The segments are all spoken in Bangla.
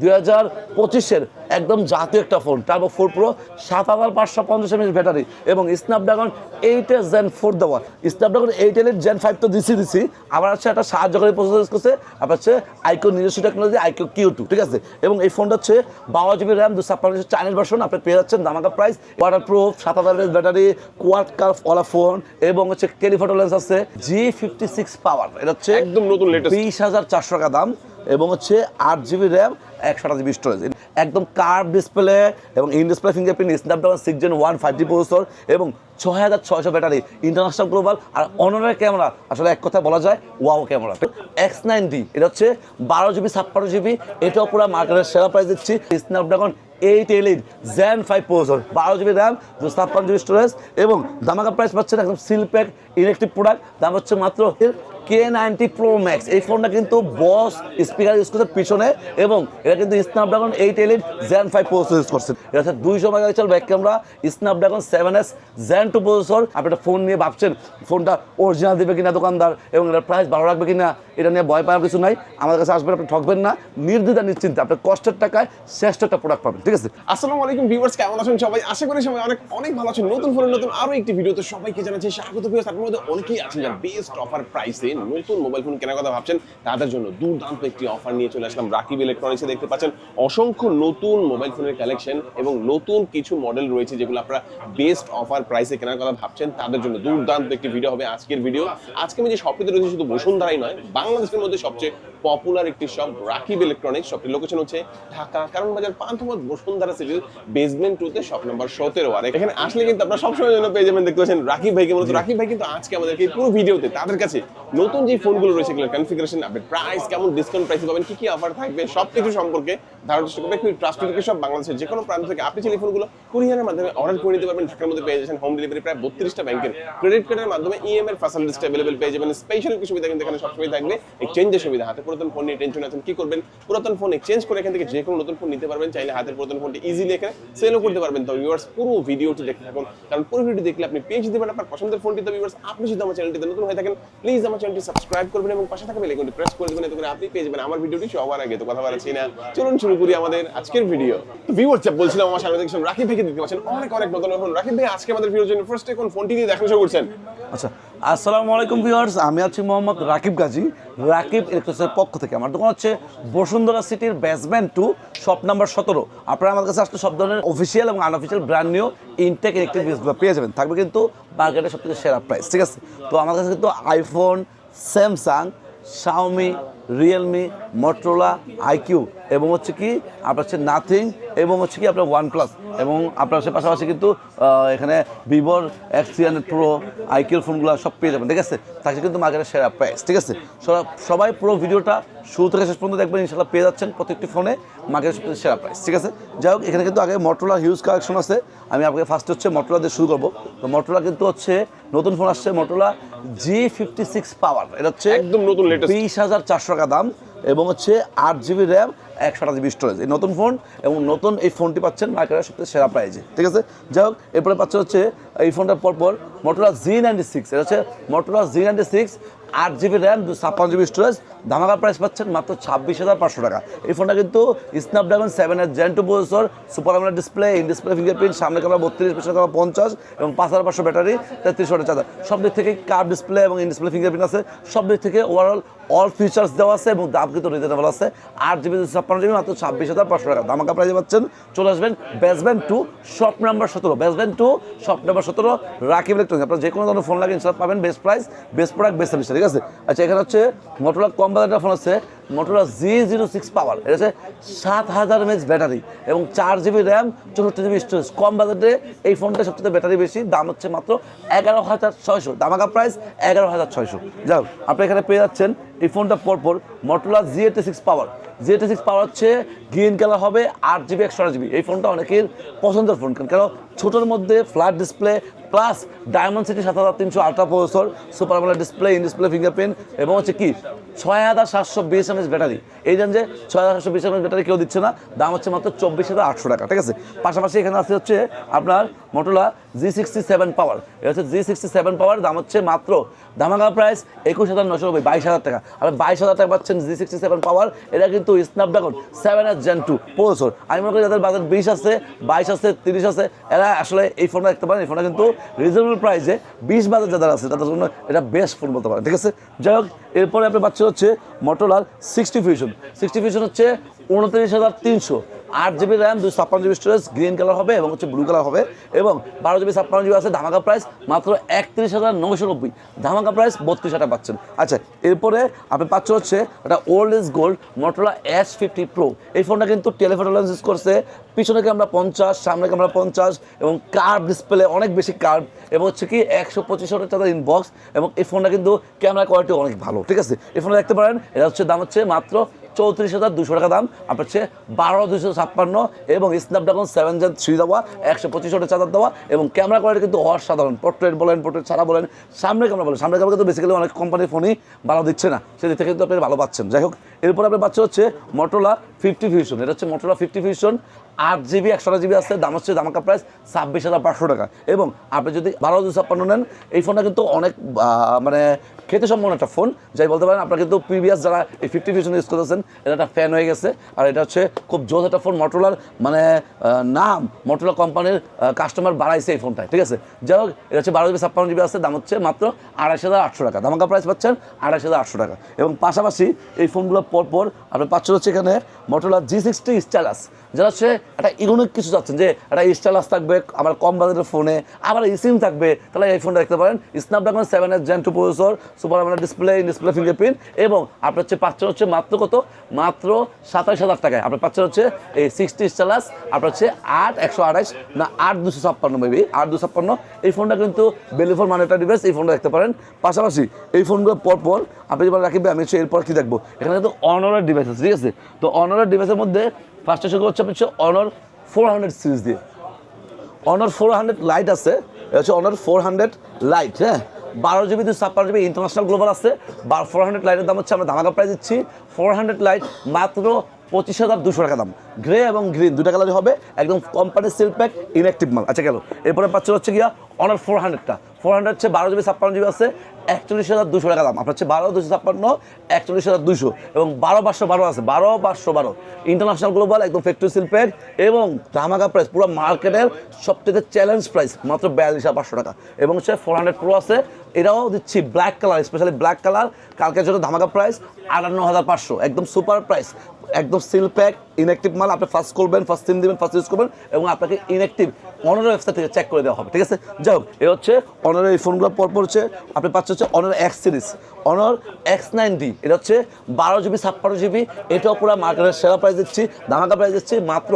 দুই হাজার পঁচিশের একদম জাতীয় একটা ফোন টার্বো ফোর প্রো সাত হাজার পাঁচশো পঞ্চাশ এমএস ব্যাটারি এবং স্ন্যাপড্রাগন এইটের জেন ফোর দেওয়া। স্ন্যাপড্রাগন এইট এর জেন ফাইভ তো দিছি দিছি। আবার হচ্ছে একটা সাহায্যকারী প্রসেস করছে আবার হচ্ছে আইকো নিজস্ব টেকনোলজি আইকো কিউ টু ঠিক আছে? এবং এই ফোনটা হচ্ছে বারো জিবি র্যাম দুশো ছাপ্পান্ন চাইনিজ ভার্সন আপনি পেয়ে যাচ্ছেন দামাকা প্রাইস ওয়াটার প্রুফ সাত হাজার এমএস ব্যাটারি কোয়াড কার্ভ ওয়ালা ফোন এবং হচ্ছে টেলিফোটো লেন্স আছে জি ফিফটি সিক্স পাওয়ার এটা হচ্ছে একদম নতুন latest। বিশ হাজার চারশো টাকা দাম। এবং হচ্ছে আট জিবি র্যাম, একশো আট জিবি স্টোরেজ একদম কার্ভ ডিসপ্লে এবং in display fingerprint Snapdragon six gen one five G processor এবং ছয় হাজার ছয়শো ব্যাটারি ইন্টারন্যাশনাল গ্লোবাল আর অনরের ক্যামেরা আসলে এক কথা বলা যায় wow camera X nine D এটা হচ্ছে বারো জিবি, ছাপ্পান্ন জিবি, এটাও পুরো মার্কেটের সেরা প্রাইস দিচ্ছি Snapdragon eight L eight gen five processor বারো জিবি র্যাম দুশো ছাপ্পান্ন জিবি স্টোরেজ এবং দামাকা প্রাইস পাচ্ছেন একদম সিল প্যাক ইলেকট্রিক প্রোডাক্ট দাম হচ্ছে মাত্র কে নাইনটি প্রো ম্যাক্স এই ফোনটা কিন্তু বস স্পিকার ইউজ করছে পিছনে এবং এটা কিন্তু Snapdragon eight L eight gen five processor use করছে। এটা হচ্ছে দুইশো megapixel back camera Snapdragon seven S gen two processor আপনি একটা ফোন নিয়ে ভাবছেন ফোনটা অরিজিনাল দেবে কিনা দোকানদার এবং এটার প্রাইস ভালো রাখবে কিনা, এটা নিয়ে ভয় পাওয়ার কিছু নাই। আমাদের কাছে আসবেন, আপনি ঠকবেন না। নির্দ্বিধা, নিশ্চিন্তে আপনার কষ্টের টাকায় শ্রেষ্ঠ একটা প্রোডাক্ট পাবেন, ঠিক আছে? আসসালামু আলাইকুম ভিউয়ার্স কেমন আছেন সবাই? আশা করি সবাই অনেক অনেক ভালো আছেন। নতুন ফোনের নতুন আরও একটি ভিডিওতে সবাইকে জানাচ্ছি স্বাগত। ভিউয়ার্স আপনার মধ্যে অনেকেই আছেন যারা বেস্ট অফার প্রাইসে নতুন মোবাইল ফোন কেনার কথা ভাবছেন, তাদের জন্য দুর্দান্ত একটি অফার নিয়ে চলে আসলাম রাকিব ইলেকট্রনিক্সে দেখতে পাচ্ছেন। অসংখ্য নতুন মোবাইল ফোনের কালেকশন এবং নতুন কিছু মডেল রয়েছে যেগুলো আপনারা বেস্ট অফার প্রাইসে কেনার কথা ভাবছেন। তাদের জন্য দুর্দান্ত একটি ভিডিও হবে আজকের ভিডিও আজকে আমি যে শপটিতে রয়েছে শুধু বসুন্ধরাই নয়, বাংলাদেশের মধ্যে সবচেয়ে পপুলার একটি শপ রাকিব ইলেকট্রনিক্স শপটির লোকেশন হচ্ছে ঢাকা কারণ বাজার পান্থপথ, বসুন্ধরা সিটির বেসমেন্ট টুতে শপ নাম্বার সতেরো। আর এখানে আসলে কিন্তু আপনারা সবসময় জন্য পেয়ে যাবেন, দেখতে পাচ্ছেন রাকিব ভাইকে মূলত রাকিব ভাই কিন্তু আজকে আমাদেরকে পুরো ভিডিওতে তাদের কাছে নতুন যে ফোনগুলো রয়েছে, এগুলোর কনফিগারেশন আপনি প্রাইস কেমন ডিসকাউন্ট প্রাইসে পাবেন, কি কি অফার থাকবে সব কিছু সম্পর্কে ধারণা চেষ্টা করবে খুবই বাংলাদেশের যে কোনো প্রান্ত থেকে আপনি ফোনগুলো কুরিয়ারের মাধ্যমে অর্ডার করে নিতে পারবেন। ঢাকার মধ্যে পেয়ে যাচ্ছেন হোম ডেলিভারি প্রায় বত্রিশটা ব্যাংকের ক্রেডিট কার্ডের মাধ্যমে ইএম এর ফ্যাসিলিটিস পেয়ে যাবেন। স্পেশাল কিছু সুবিধা কিন্তু এখানে থাকবে। এক্সচেঞ্জের সুবিধা, হাতে পুরাতন ফোন নিয়ে টেনশন আছেন, কি করবেন? পুরাতন ফোন এক্সচেঞ্জ করে এখান থেকে যে কোনো নতুন ফোন নিতে পারবেন। চাইলে হাতের পুরাতন ফোনটি ইজিলি এখানে সেলও করতে পারবেন। তো পুরো ভিডিওটি দেখতে থাকুন। কারণ পুরো ভিডিও দেখলে আপনি পেয়ে যেতে পারেন আপনার পছন্দের ফোনটি তো আপনি যদি আমার চ্যানেলটিতে নতুন হয়ে থাকেন প্লিজ আমার চ্যানেলটি সাবস্ক্রাইব করবেন এবং পাশে থাকা বেল আইকনটি প্রেস করে দেবেন, এতে করে আপনি পেয়ে যাবেন আমার ভিডিওটি সবার আগে। তো কথা বলাচ্ছি না। চলুন শুরু করি আমাদের আজকের ভিডিও ভিউয়ার্স বলছিলাম, আমার সামনে দেখছিলাম রাকিব ভাইকে দেখতে পাচ্ছেন। অনেক অনেক নতুন ফোন রাকিব ভাই, আজকে আমাদের ভিডিওর জন্য ফার্স্ট কোন ফোনটি দিয়ে দেখানো শুরু করছেন। আচ্ছা আসসালামু আলাইকুম ভিউয়ার্স আমি আছি মোহাম্মদ রাকিব গাজী। রাকিব ইলেকট্রিক্সের পক্ষ থেকে। আমার দোকান হচ্ছে বসুন্ধরা সিটির বেসমেন্ট টু শপ নাম্বার সতেরো। আপনারা আমার কাছে আসলে সব ধরনের অফিসিয়াল এবং unofficial brand new intact electric পেয়ে যাবেন। থাকবে কিন্তু মার্কেটের সব থেকে সেরা প্রাইস ঠিক আছে? তো আমার কাছে কিন্তু iPhone Samsung Xiaomi Realme Motorola iQOO এবং হচ্ছে কি আপনার হচ্ছে নাথিং এবং হচ্ছে কি আপনার ওয়ান প্লাস এবং আপনার হচ্ছে পাশাপাশি কিন্তু এখানে ভিভোর এক্স থ্রি হান্ড্রেড প্রো আইকিউর ফোনগুলো সব পেয়ে যাবেন ঠিক আছে? থাকছে কিন্তু মার্কেটের সেরা প্রাইস ঠিক আছে? সবাই পুরো ভিডিওটা শুরু থেকে শেষ পর্যন্ত দেখবেন ইনশাল্লাহ পেয়ে যাচ্ছেন প্রত্যেকটি ফোনে মার্কেটের সেরা প্রাইস ঠিক আছে? যাই হোক এখানে কিন্তু আগে মটোলা হিউজ কালেকশন আছে আমি আপনাকে ফার্স্ট হচ্ছে মটোলা দিয়ে শুরু করব। তো মটোলা কিন্তু হচ্ছে নতুন ফোন আসছে মটোলা জি ফিফটি সিক্স পাওয়ার এটা হচ্ছে একদম নতুন লেটেস্ট বিশ হাজার চারশো টাকা দাম এবং হচ্ছে আট জিবি র্যাম একশো আট জিবি স্টোরেজ এই নতুন ফোন এবং নতুন এই ফোনটি পাচ্ছেন মার্কেটের সবথেকে সেরা প্রাইজে ঠিক আছে? যাই হোক, এরপরে পাচ্ছেন হচ্ছে এই ফোনটার পরপর মোটোলা জি নাইনটি সিক্স এটা হচ্ছে মোটোলা জি নাইনটি সিক্স আট জিবি র্যাম ছাপ্পান্ন জিবি স্টোরেজ ধামাকা প্রাইস পাচ্ছেন মাত্র ছাব্বিশ হাজার পাঁচশো টাকা। এই ফোনটা কিন্তু স্ন্যাপড্রাগন সেভেন এর gen two processor super AMOLED display in display fingerprint সামনে ক্যামেরা বত্রিশ, পেছনে ক্যামেরা পঞ্চাশ এবং পাঁচ হাজার পাঁচশো ব্যাটারি তেত্রিশ ওয়াটের চার্জার সব দিক থেকে কার ডিসপ্লে এবং ইন ডিসপ্লে ফিঙ্গারপ্রিন্ট আছে। সব দিক থেকে ওভারঅল অল ফিচার্স দেওয়া আছে এবং দাম কিন্তু রিজনেবল আছে। আট জিবি দুশো ছাপ্পান্ন জিবি মাত্র ছাব্বিশ হাজার পাঁচশো টাকা। ধামাকা প্রাইজে পাচ্ছেন, চলে আসবেন বেসবেন টু শপ নাম্বার সতেরো। বেসবেন টু শপ নাম্বার সতেরো, রাকিব ইলেকট্রনিক্স আপনার যে কোনো ধরনের ফোন লাগে ইনশাল্লাহ পাবেন best price best product best service ঠিক আছে? আচ্ছা এখানে হচ্ছে মোটোলা কম বাজারের ফোন আছে মোটোলা জি জিরো সিক্স পাওয়ার এটা হচ্ছে সাত হাজার এমএচ ব্যাটারি এবং চার জিবি র্যাম চৌষট্টি জিবি স্টোরেজ কম বাজেটে এই ফোনটা সবচেয়ে ব্যাটারি বেশি, দাম হচ্ছে মাত্র এগারো হাজার ছয়শো। দামাকা প্রাইস এগারো হাজার ছয়শো। যাও আপনি এখানে পেয়ে যাচ্ছেন এই ফোনটা পরপর মোটোলা জি এইটি সিক্স পাওয়ার জি এইটি সিক্স পাওয়ার হচ্ছে গ্রিন কালার হবে আট জিবি একশো আট জিবি এই ফোনটা অনেকের পছন্দের ফোন কারণ ছোটোর মধ্যে flat display plus Dimensity সাত হাজার তিনশো ultra processor, super AMOLED display, in display fingerprint এবং হচ্ছে কি, ছয় হাজার সাতশো বিশ এমএস ব্যাটারি। এই জান যে ছয় হাজার সাতশো বিশ এমএস ব্যাটারি কেউ দিচ্ছে না, দাম হচ্ছে মাত্র চব্বিশ হাজার আটশো টাকা, ঠিক আছে? পাশাপাশি এখানে আছে হচ্ছে আপনার মোটোলা জি সিক্সটি সেভেন পাওয়ার এটা হচ্ছে জি সিক্সটি সেভেন পাওয়ার দাম হচ্ছে মাত্র দামাকা প্রাইস একুশ হাজার নশো নব্বই, বাইশ হাজার টাকা। আর বাইশ হাজার টাকা পাচ্ছেন জি সিক্সটি সেভেন পাওয়ার এটা কিন্তু Snapdragon seven S gen two processor আমি মনে করি যাদের বাজার বিশ আছে, বাইশ আছে, তিরিশ আছে, এরা আসলে এই ফোনটা দেখতে পারেন, এই ফোনটা কিন্তু রিজনেবল প্রাইসে বিশ বাজার যাদের আছে, তাদের জন্য এটা বেস্ট ফোন বলতে পারেন। ঠিক আছে? যাই হোক, এরপরে আপনি পাচ্ছেন হচ্ছে মোটোলার সিক্সটি ফিউশন সিক্সটি ফিউশন হচ্ছে উনত্রিশ হাজার তিনশো। আট জিবি র্যাম, দুশো ছাপ্পান্ন জিবি স্টোরেজ গ্রিন কালার হবে এবং হচ্ছে ব্লু কালার হবে এবং বারো জিবি, ছাপ্পান্ন জিবি আছে ধামাকা প্রাইস মাত্র একত্রিশ হাজার নশো নব্বই। ধামাকা প্রাইস বত্রিশ হাজার পাচ্ছেন। আচ্ছা এরপরে আপনি পাচ্ছেন হচ্ছে একটা old is gold Motorola S fifty pro এই ফোনটা কিন্তু টেলিফোটো ইউজ করছে। পিছনে ক্যামেরা পঞ্চাশ, সামনে ক্যামেরা পঞ্চাশ এবং কার্ভ ডিসপ্লে অনেক বেশি কার্ভ এবং হচ্ছে কি একশো পঁচিশ হাজার টাকার ইনবক্স এবং এই ফোনটা কিন্তু ক্যামেরা কোয়ালিটি অনেক ভালো, ঠিক আছে? এই ফোনটা দেখতে পারেন, এটা হচ্ছে দাম হচ্ছে মাত্র চৌত্রিশ হাজার দুশো টাকা দাম। আপনার হচ্ছে বারো দুশো ছাপ্পান্ন এবং স্ন্যাপড্রাগন সেভেন জেন থ্রি দেওয়া, একশো পঁচিশ ওটা চার্জার দেওয়া এবং ক্যামেরা কোয়ালিটি কিন্তু অসাধারণ। পোর্ট্রেট বলেন পোর্ট্রেট ছাড়া বলেন, সামনে ক্যামেরা বলেন। সামনে ক্যামেরা কিন্তু বেসিক্যালি অনেক কোম্পানির ফোনই ভালো দিচ্ছে না। সেদিক থেকে কিন্তু আপনি ভালো পাচ্ছেন। যাই হোক, এরপর আপনি পাচ্ছেন হচ্ছে মোটোলা ফিফটি ফিউশন এটা হচ্ছে মোটোলা ফিফটি ফিউশন আট জিবি একশো জিবি আছে। দাম হচ্ছে দামাকা প্রাইস ছাব্বিশ হাজার পাঁচশো টাকা। এবং আপনি যদি বারো দুশো ছাপ্পান্ন নেন, এই ফোনটা কিন্তু অনেক মানে খেতে সম্পন্ন একটা ফোন। যাই বলতে পারেন, আপনার কিন্তু প্রিভিয়াস যারা এই ফিফটি ফিউশন ইউজ করতেছেন, এটা একটা ফ্যান হয়ে গেছে। আর এটা হচ্ছে খুব জোর একটা ফোন মটোলার মানে নাম মটোলা কোম্পানির কাস্টমার বাড়াইছে এই ফোনটায় ঠিক আছে? যাই হোক, এটা হচ্ছে বারো জিবি ছাপ্পান্ন জিবি আছে, দাম হচ্ছে মাত্র আড়াইশ হাজার আটশো টাকা। দামাকা প্রাইস পাচ্ছেন আড়াইশ হাজার আটশো টাকা। এবং পাশাপাশি এই ফোনগুলো পর পর আপনি পাচ্ছেন হচ্ছে এখানে মটোলা জি সিক্সটি স্টাইলাস যারা হচ্ছে একটা ইউনিক কিছু চাচ্ছেন যে একটা স্টাইলাস থাকবে আমার কম বাজেটের ফোনে আবার সিম থাকবে, তাহলে এই ফোনটা দেখতে পারেন। Snapdragon seven S gen two processor super AMOLED display display fingerprint এবং আপনার হচ্ছে পাচ্ছেন হচ্ছে মাত্র কত? মাত্র সাতাশ হাজার টাকায়। আপনার পাচ্ছেন হচ্ছে এই সিক্সটি স্টাইলাস আপনার হচ্ছে আট, একশো আঠাশ, না আট দুশো ছাপ্পান্ন মেবি আট দুশো ছাপ্পান্ন। এই ফোনটা কিন্তু বেলিফোর মানে একটা ডিভাইস এই ফোনটা দেখতে পারেন। পাশাপাশি এই ফোনগুলো পরপর আপনি যেমন রাখবে আমি হচ্ছে এরপর কি দেখব? এখানে কিন্তু অনারের ডিভাইস আছে, ঠিক আছে? তো অনারের ডিভাইসের মধ্যে ফার্স্টে শুরু হচ্ছে হচ্ছে অনার ফোর হান্ড্রেড সিরিজ দিয়ে। অনার ফোর হান্ড্রেড লাইট আছে হচ্ছে অনার ফোর হান্ড্রেড লাইট হ্যাঁ? বারো জিবি দুশো ছাপ্পান্ন জিবি ইন্টারন্যাশনাল গ্লোবাল আছে। ফোর হান্ড্রেড লাইটের দাম হচ্ছে আমরা ধামাকা প্রাইস দিচ্ছি। ফোর হান্ড্রেড লাইট মাত্র পঁচিশ হাজার দুশো টাকা দাম। গ্রে এবং গ্রিন দুটা কালারই হবে। একদম কোম্পানি সিল প্যাক ইনঅ্যাক্টিভ মাল। আচ্ছা গেল। এরপরে পাচ্ছে হচ্ছে গিয়া অনার ফোর হান্ড্রেডটা ফোর হান্ড্রেড হচ্ছে বারো জিবি ছাপ্পান্ন জিবি আছে। একচল্লিশ হাজার দুশো টাকা দাম। আপনার হচ্ছে বারো, দুশো ছাপ্পান্ন, একচল্লিশ হাজার দুশো। এবং বারো পাঁচশো বারো আছে, বারো পাঁচশো বারো। ইন্টারন্যাশনাল গ্লোবাল একদম ফ্যাক্টরি প্যাক এবং ধামাকা প্রাইস পুরো মার্কেটের সবথেকে চ্যালেঞ্জ প্রাইস মাত্র বিয়াল্লিশ হাজার পাঁচশো টাকা। এবং হচ্ছে ফোর হান্ড্রেড প্রো আছে এটাও দিচ্ছি black colour specially black colour কালকের জন্য ধামাকা প্রাইস আটান্ন হাজার পাঁচশো, একদম সুপার প্রাইস একদম সিল প্যাক ইনঅ্যাক্টিভ মাল, আপনি ফার্স্ট করবেন ফার্স্ট সিম দিবেন ফার্স্ট ইউজ করবেন এবং আপনাকে ইনঅ্যাক্টিভ অনার ওয়েবসাইট থেকে চেক করে দেওয়া হবে, ঠিক আছে? যাই হোক, এ হচ্ছে অনার এই ফোনগুলো পরপর হচ্ছে, আপনি পাচ্ছেন হচ্ছে Honor X series Honor X nine D এটা হচ্ছে বারো জিবি ছাপ্পান্ন জিবি এটাও পুরো মার্কেটের সেরা প্রাইস দিচ্ছি ধামাকা প্রাইস দিচ্ছি মাত্র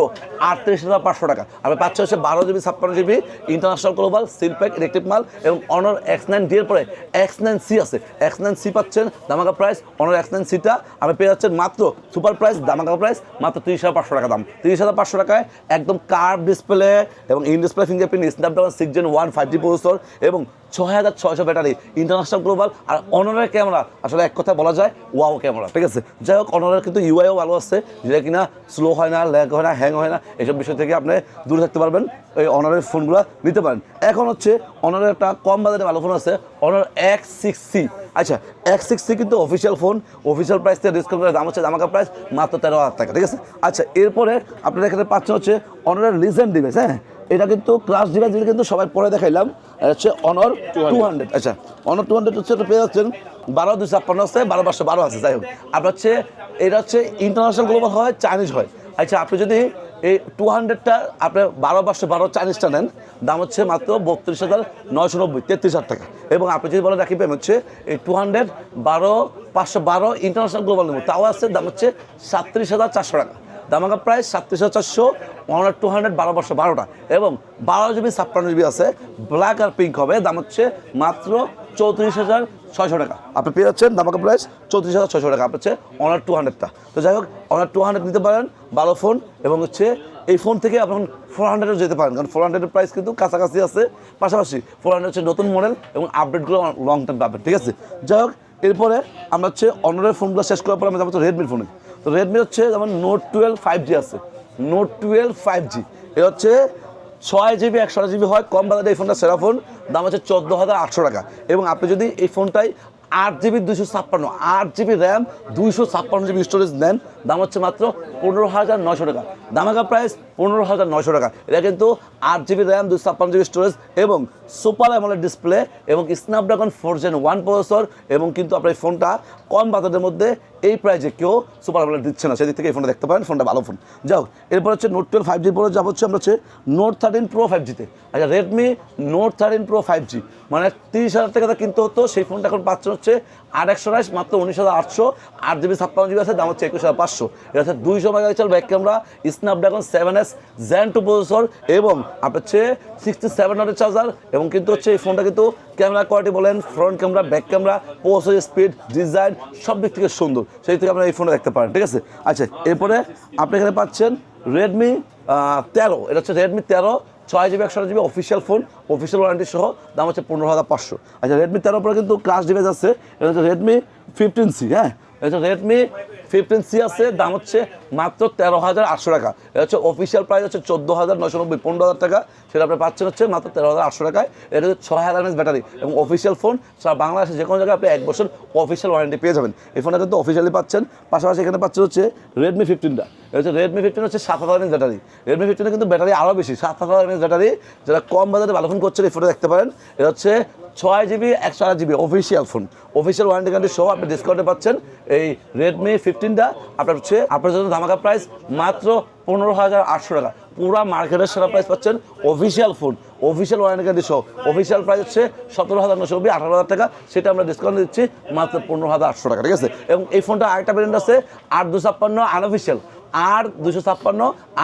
আটত্রিশ হাজার পাঁচশো টাকা। আপনি পাচ্ছেন হচ্ছে বারো জিবি ছাপ্পান্ন GB international global seal pack electric মাল এবং অনার এক্স নাইন ডি এর পরে এক্স নাইন সি আছে। এক্স নাইন সি পাচ্ছেন ধামাকা প্রাইস অনার এক্স নাইন সিটা আপনি পেয়ে যাচ্ছেন মাত্র সুপার প্রাইস ধামাকা প্রাইস মাত্র তিরিশ হাজার পাঁচশো টাকা দাম। তিরিশ হাজার পাঁচশো টাকায় একদম কার্ভ ডিসপ্লে এবং in display fingerprint Snapdragon six gen one five G processor এবং ছয় হাজার ছয়শো ব্যাটারি ইন্টারন্যাশনাল গ্লোবাল আর অনারের ক্যামেরা আসলে এক কথা বলা যায় ওয়াও ক্যামেরা ঠিক আছে? যাই হোক অনারের কিন্তু ইউআইও ভালো আছে, যেটা কিনা স্লো হয় না ল্যাগ হয় না হ্যাং হয় না এইসব বিষয় থেকে আপনি দূরে থাকতে পারবেন, এই অনারের ফোনগুলো নিতে পারেন। এখন হচ্ছে অনারের একটা কম বাজারে ভালো ফোন আছে অনার এক্স সিক্স সি আচ্ছা এক সিক্স সি কিন্তু অফিসিয়াল ফোন অফিসিয়াল প্রাইস থেকে ডিসকাউন্ট করে দাম হচ্ছে দামাকা প্রাইস মাত্র তেরো হাজার টাকা, ঠিক আছে? আচ্ছা এরপরে আপনারা এখানে পাচ্ছেন হচ্ছে অনারের রিজেন্ট ডিভাইস হ্যাঁ? এটা কিন্তু ক্লাস ডিভাইস কিন্তু সবাই পরে দেখাইলাম হচ্ছে অনর টু হান্ড্রেড আচ্ছা অনর টু হান্ড্রেড হচ্ছে পেয়ে যাচ্ছেন বারো দুশো ছাপ্পান্ন আছে, বারো পাঁচশো বারো আছে, যাই হোক। আপনার হচ্ছে, এটা হচ্ছে ইন্টারন্যাশনাল গ্লোবাল হয় চাইনিজ হয়। আচ্ছা আপনি যদি এই টু হান্ড্রেডটা আপনি বারো পাঁচশো বারো চাইনিজটা নেন, দাম হচ্ছে মাত্র বত্রিশ হাজার নয়শো নব্বই, তেত্রিশ হাজার টাকা। এবং আপনি যদি বলেন বলে রাখিবেন হচ্ছে এই টু হান্ড্রেড বারো পাঁচশো বারো ইন্টারন্যাশনাল গ্লোবাল নেব, তাও আছে, দাম হচ্ছে সাতত্রিশ হাজার চারশো টাকা। দামাকা প্রায় সাতত্রিশ হাজার চারশো ওয়ান টু হান্ড্রেড বারো পাঁচশো বারোটা। এবং বারো জিবি, ছাপ্পান্ন জিবি আছে ব্ল্যাক আর পিঙ্ক হবে, দাম হচ্ছে মাত্র চৌত্রিশ হাজার ছয়শো টাকা। আপনি পেয়ে যাচ্ছেন দামাকা প্রাইস চৌত্রিশ হাজার ছয়শো টাকা। আপনার হচ্ছে অনার টু। হান্ড্রেডটা তো যাই হোক অনার টু হান্ড্রেড নিতে পারেন, ভালো ফোন এবং হচ্ছে এই ফোন থেকে আপনি ফোর হান্ড্রেডও যেতে পারেন। কারণ ফোর হান্ড্রেডের প্রাইস কিন্তু কাছাকাছি আছে। পাশাপাশি ফোর হান্ড্রেড হচ্ছে নতুন মডেল এবং আপডেটগুলো লং টাইম পাবেন, ঠিক আছে? যাই হোক, এরপরে আমরা হচ্ছে অনারের ফোনগুলো শেষ করার পর আমরা যাব রেডমির ফোনে তো রেডমি হচ্ছে যেমন নোট টুয়েলভ ফাইভ জি আছে। নোট টুয়েলভ ফাইভ জি এ হচ্ছে ছয় জিবি একশো জিবি হয়। কম বাজারে এই ফোনটা সেরা ফোন দাম হচ্ছে চোদ্দ হাজার আটশো টাকা। এবং আপনি যদি এই ফোনটাই আট জিবি দুইশো ছাপ্পান্ন, আট জিবি র্যাম দুইশো ছাপ্পান্ন জিবি স্টোরেজ নেন, দাম হচ্ছে মাত্র পনেরো হাজার নয়শো টাকা। দামাকা প্রাইস পনেরো হাজার নয়শো টাকা। এটা কিন্তু আট জিবি র্যাম দুইশো ছাপ্পান্ন জিবি স্টোরেজ এবং সুপার অ্যামোলেড ডিসপ্লে এবং Snapdragon four gen one processor এবং কিন্তু আপনার এই ফোনটা কম বাজারের মধ্যে এই প্রাইজে কেউ সুপার অ্যামোলেড দিচ্ছে না। সেদিক থেকে এই ফোনটা দেখতে পারেন ফোনটা ভালো ফোন যাও এরপর হচ্ছে নোট টুয়েলভ ফাইভ জি পরে যাব হচ্ছে, আমরা হচ্ছে নোট থার্টিন প্রো ফাইভ জিতে আচ্ছা Redmi note thirteen pro five G মানে তিরিশ হাজার টাকা কিনতে হতো, সেই ফোনটা এখন পাচ্ছেন হচ্ছে আট একশো আঠাশ মাত্র উনিশ হাজার আটশো। আট জিবি ছাপ্পান্ন জিবি আছে, দাম হচ্ছে একুশ হাজার পাঁচশো। এটা হচ্ছে দুইশো megapixel back camera Snapdragon seven S gen two processor এবং আপনার হচ্ছে সিক্সটি সেভেন হান্ড্রেড চার্জার এবং কিন্তু হচ্ছে এই ফোনটা কিন্তু ক্যামেরা কোয়ালিটি বলেন front camera back camera processor speed design সব দিক থেকে সুন্দর। সেই থেকে আপনারা এই ফোনটা দেখতে পারেন, ঠিক আছে? আচ্ছা এরপরে আপনি এখানে পাচ্ছেন রেডমি তেরো। এটা হচ্ছে রেডমি তেরো ছয় জিবি একশো GB official phone official warranty সহ দাম হচ্ছে পনেরো হাজার পাঁচশো। আচ্ছা রেডমি তেরো পরে কিন্তু ক্লাস ডিভাইস আছে, এটা হচ্ছে রেডমি ফিফটিন সি হ্যাঁ? এটা রেডমি ফিফটিন আছে, দাম হচ্ছে মাত্র তেরো হাজার আটশো টাকা। এটা হচ্ছে অফিসিয়াল প্রাইস হচ্ছে চোদ্দ হাজার নশো নব্বই, পনেরো হাজার টাকা। সেটা আপনি পাচ্ছেন হচ্ছে মাত্র তেরো হাজার আটশো টাকায়। এটা হচ্ছে ছয় হাজার এমএস ব্যাটারি এবং অফিসিয়াল ফোন সারা বাংলাদেশে যে কোনো জায়গায় আপনি এক বছর অফিসিয়াল ওয়ারেন্টি পেয়ে যাবেন। এই ফোনটা কিন্তু অফিসিয়ালি পাচ্ছেন। পাশাপাশি এখানে পাচ্ছেন হচ্ছে রেডমি ফিফটিনটা এটা হচ্ছে রেডমি ফিফটিন হচ্ছে সাত হাজার এমএস ব্যাটারি। রেডমি ফিফটিনে কিন্তু ব্যাটারি আরও বেশি, সাত হাজার এমএস ব্যাটারি। যারা কম বাজারে ভালো ফোন করছেন, এই ফোনটা দেখতে পারেন। এটা হচ্ছে ছয় জিবি, একশো আট GB official phone official warranty guarantee সহ আপনি ডিসকাউন্টে পাচ্ছেন এই রেডমি ফিফটিনটা আপনার হচ্ছে, আপনার জন্য ধামাকা প্রাইস মাত্র পনেরো হাজার আটশো টাকা। পুরো মার্কেটের সেরা প্রাইস পাচ্ছেন official phone official warranty guarantee সহ। অফিসিয়াল প্রাইস হচ্ছে সতেরো হাজার নশো নব্বই, আঠারো হাজার টাকা। সেটা আমরা ডিসকাউন্ট দিচ্ছি মাত্র পনেরো হাজার আটশো টাকা, ঠিক আছে? এবং এই ফোনটা আরেকটা ব্র্যান্ড আছে, আট দু ছাপ্পান্ন আনঅফিসিয়াল আর দুশো ছাপ্পান্ন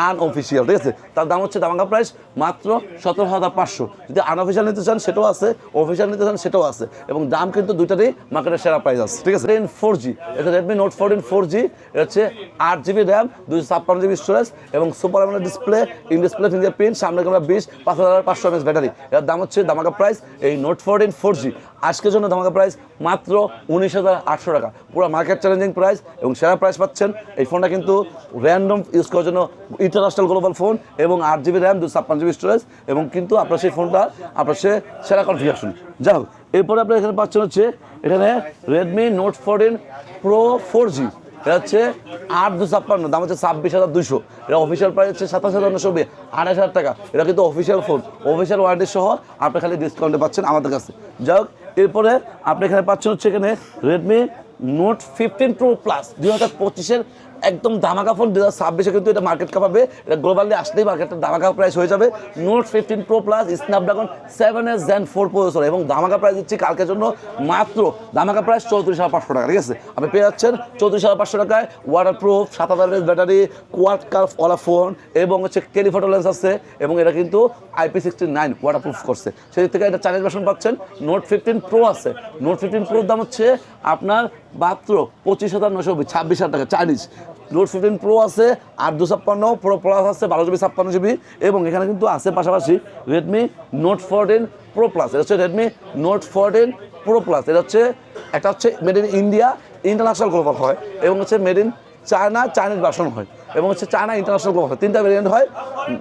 আনঅফিসিয়াল ঠিক আছে? তার দাম হচ্ছে দামাঙ্গা প্রাইস মাত্র সতেরো হাজার পাঁচশো। যদি আনঅফিসিয়াল নিতে চান, সেটাও আছে। অফিসিয়াল নিতে চান, সেটাও আছে। এবং দাম কিন্তু দুইটারই মার্কেটের সেরা প্রাইস আছে, ঠিক আছে? টেন ফোর জি এটা Redmi note fourteen four G এটা হচ্ছে আট জিবি র্যাম দুশো ছাপ্পান্ন জিবি স্টোরেজ এবং সুপার আমলের ডিসপ্লে ইন ডিসপ্লে ফিঙ্গারপ্রিন্ট সামনে ক্যামেরা বিশ, পাঁচ হাজার পাঁচশো এমএস ব্যাটারি এর দাম হচ্ছে দামাকা প্রাইস এই নোট ফোরটিন ফোর জি আজকের জন্য ধামাকা প্রাইস মাত্র উনিশ হাজার আটশো টাকা। পুরো মার্কেট চ্যালেঞ্জিং প্রাইস এবং সেরা প্রাইস পাচ্ছেন। এই ফোনটা কিন্তু র্যান্ডম ইউজ করার জন্য ইন্টারন্যাশনাল গ্লোবাল ফোন এবং আট জিবি র্যাম দু ছাপ্পান্ন জিবি স্টোরেজ এবং কিন্তু আপনার সেই ফোনটা আপনার সে সেরা কনফিগারেশন যাই হোক, এরপরে আপনার এখানে পাচ্ছেন হচ্ছে এখানে Redmi note fourteen pro four G এটা হচ্ছে আট দু ছাপ্পান্ন, দাম হচ্ছে ছাব্বিশ হাজার দুশো এটা অফিসিয়াল প্রাইস হচ্ছে সাতাশ হাজার নশো আঠাশ হাজার টাকা। এটা কিন্তু অফিসিয়াল ফোন অফিসিয়াল ওয়ারেন্টি সহ আপনি খালি ডিসকাউন্টে পাচ্ছেন আমাদের কাছে। যাই হোক এরপরে আপনি এখানে পাচ্ছেন হচ্ছে এখানে Redmi note fifteen pro plus দুই হাজার পঁচিশের একদম ধামাকা ফোন দু হাজার ছাব্বিশে কিন্তু এটা মার্কেট কাপাবে এটা গ্লোবালি আসলেই মার্কেটের ধামাকা প্রাইস হয়ে যাবে। Note fifteen pro plus Snapdragon seven S Gen four processor এবং ধামাকা প্রাইস দিচ্ছি কালকের জন্য মাত্র ধামাকা প্রাইস চৌত্রিশ হাজার পাঁচশো টাকা, ঠিক আছে? আপনি পেয়ে যাচ্ছেন চৌত্রিশ হাজার পাঁচশো টাকায় ওয়াটার প্রুফ সাত হাজার ব্যাটারি কোয়াড কার্ভ ওয়ালা ফোন এবং হচ্ছে টেলিফোটো লেন্স আছে এবং এটা কিন্তু IP sixty nine waterproof করছে। সেই থেকে এটা চাইনিজ ভার্সন পাচ্ছেন। নোট ফিফটিন প্রো আছে। নোট ফিফটিন প্রোর দাম হচ্ছে আপনার মাত্র পঁচিশ হাজার নশো ছাব্বিশ হাজার টাকা চাইনিজ নোট ফিফটিন প্রো আছে আট দু ছাপ্পান্ন প্রো প্লাস আছে বারো জিবি ছাপ্পান্ন জিবি এবং এখানে কিন্তু আছে পাশাপাশি Redmi note fourteen pro plus এটা হচ্ছে Redmi note fourteen pro plus এটা হচ্ছে, একটা হচ্ছে made in India international global হয়, এবং হচ্ছে made in China Chinese version হয়, এবং হচ্ছে চায়না ইন্টারন্যাশনাল গ্লোবাল হয়। তিনটা ভেরিয়েন্ট হয়।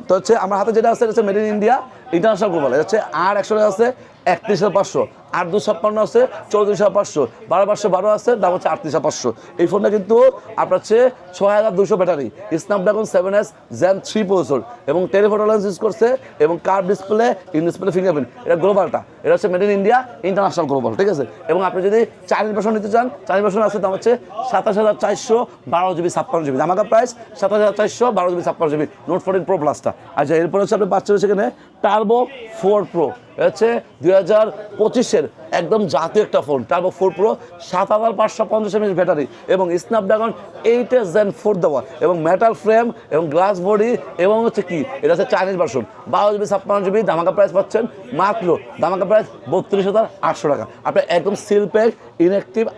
তো হচ্ছে, আমার হাতে যেটা আছে, এটা হচ্ছে made in India international global এটা হচ্ছে আর একশো আছে একত্রিশ হাজার পাঁচশো। আট দু ছাপ্পান্ন আছে, চৌত্রিশ হাজার পাঁচশো। বারো পাঁচশো বারো আছে, দাম হচ্ছে আটত্রিশ হাজার পাঁচশো। এই ফোনটা কিন্তু আপনার হচ্ছে ছয় হাজার দুশো battery. Snapdragon seven S Gen three processor এবং টেলিফোটো লেন্স ইউজ করছে এবং কার ডিসপ্লে ইন ডিসপ্লে ফিঙ্গারপ্রিন্ট এটা গ্লোবালটা এটা হচ্ছে made in India international global ঠিক আছে? এবং আপনি যদি চাইনিজ ভার্সন নিতে চান চাইনিজ ভার্সন আছে, দাম হচ্ছে সাতাশ হাজার চারশো বারো জিবি, ছাপ্পান্ন জিবি। আমাকে প্রাইস সাতাশ হাজার চারশো বারো জিবি, ছাপ্পান্ন জিবি। নোট ফোরটিন প্রো প্লাসটা আচ্ছা এরপর হচ্ছে আপনি পাচ্ছেন এখানে টার্বো ফোর প্রো হচ্ছে দুই হাজার পঁচিশের একদম জাতীয় একটা ফোন টার্বো ফোর প্রো সাত হাজার পাঁচশো পঞ্চাশ এমএস ব্যাটারি এবং Snapdragon eight S Gen four দেওয়া। এবং মেটাল ফ্রেম এবং গ্লাস বডি এবং হচ্ছে কি, এটা হচ্ছে চাইনিজ ভার্সন বারো জিবি ছাপ্পান্ন জিবি ধামাকা প্রাইস পাচ্ছেন মাত্র, ধামাকা প্রাইস বত্রিশ হাজার আটশো টাকা। আপনি একদম সিল প্যাক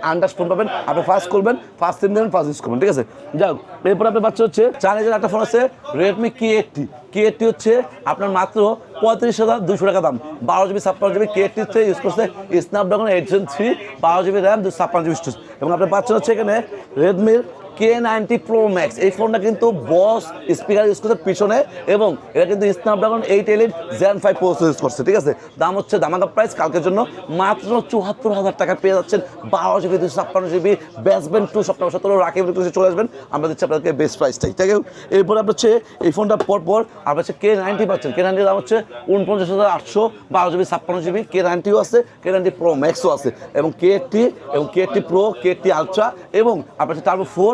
আন্ডার ফোন পাবেন। আপনি ফার্স্ট করবেন ফার্স্ট সিম দেবেন ফার্স্ট ইউজ করবেন, ঠিক আছে? যাক এরপর আপনি পাচ্ছে হচ্ছে চাইনিজের একটা ফোন আছে Redmi K eighty K eighty হচ্ছে আপনার মাত্র পঁয়ত্রিশ হাজার দুশো টাকা দাম। বারো জিবি ছাপ্পান্ন জিবি কে এইটটি হচ্ছে ইউজ করছে স্ন্যাপড্রাগন এইট জেন থ্রি বারো জিবি র্যাম দুশো ছাপ্পান্ন জিবি এবং আপনার পাচ্ছেন হচ্ছে এখানে রেডমির কে নাইনটি প্রো ম্যাক্স এই ফোনটা কিন্তু বস স্পিকার ইউজ করছে পিছনে এবং এটা কিন্তু Snapdragon eight elite Gen five processor use করছে, ঠিক আছে? দাম হচ্ছে দামাকা প্রাইস কালকের জন্য মাত্র চুয়াত্তর হাজার টাকা পেয়ে যাচ্ছেন। বারো জিবি দুশো ছাপ্পান্ন জিবি বেসবেন টু সপ্তাহ সতেরো রাখি চলে আসবেন। আমরা দিচ্ছি আপনাদেরকে বেস্ট প্রাইসটাই ঠিক আছে এরপর আপনার হচ্ছে এই ফোনটা পর পর আপনার হচ্ছে কে নাইনটি পাচ্ছেন। কে নাইনটির দাম হচ্ছে উনপঞ্চাশ হাজার আটশো, বারো জিবি ছাপ্পান্ন জিবি কে নাইনটিও আছে কে নাইনটি প্রো ম্যাক্সও আছে এবং কে এইটটি এবং K eighty pro K eighty ultra এবং আপনার হচ্ছে টার্বো ফোর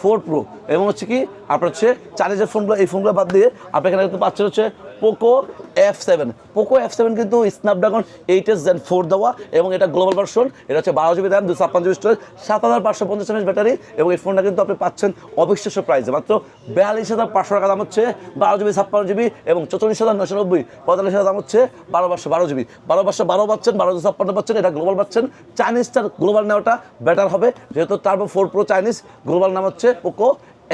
ফোর প্রো এবং হচ্ছে কি, আপনার হচ্ছে চার্জের ফোনগুলো, এই ফোনগুলো বাদ দিয়ে আপনি এখানে কিন্তু পাচ্ছেন হচ্ছে Poco F seven Poco F seven কিন্তু Snapdragon eight S Gen four দেওয়া এবং এটা গ্লোবাল ভার্সন এটা হচ্ছে বারো জিবি র্যাম দুশো ছাপ্পান্ন জিবি স্টোরেজ সাত হাজার পাঁচশো পঞ্চাশ এমএস ব্যাটারি এবং এই ফোনটা কিন্তু আপনি পাচ্ছেন অবিশ্বাস্য প্রাইসে মাত্র বিয়াল্লিশ হাজার পাঁচশো টাকা দাম হচ্ছে বারো জিবি ছাপ্পান্ন জিবি এবং চৌচল্লিশ হাজার নশো নব্বই। পঁয়তাল্লিশ হাজার দাম হচ্ছে বারো পাঁচশো বারো জিবি বারো পাঁচশো বারো পাচ্ছেন, বারো দুশো ছাপ্পান্ন পাচ্ছেন, এটা গ্লোবাল পাচ্ছেন। চাইনিজটার গ্লোবাল নেওয়াটা বেটার হবে। যেহেতু তারপর ফোর প্রো চাইনিজ গ্লোবাল নাম হচ্ছে পোকো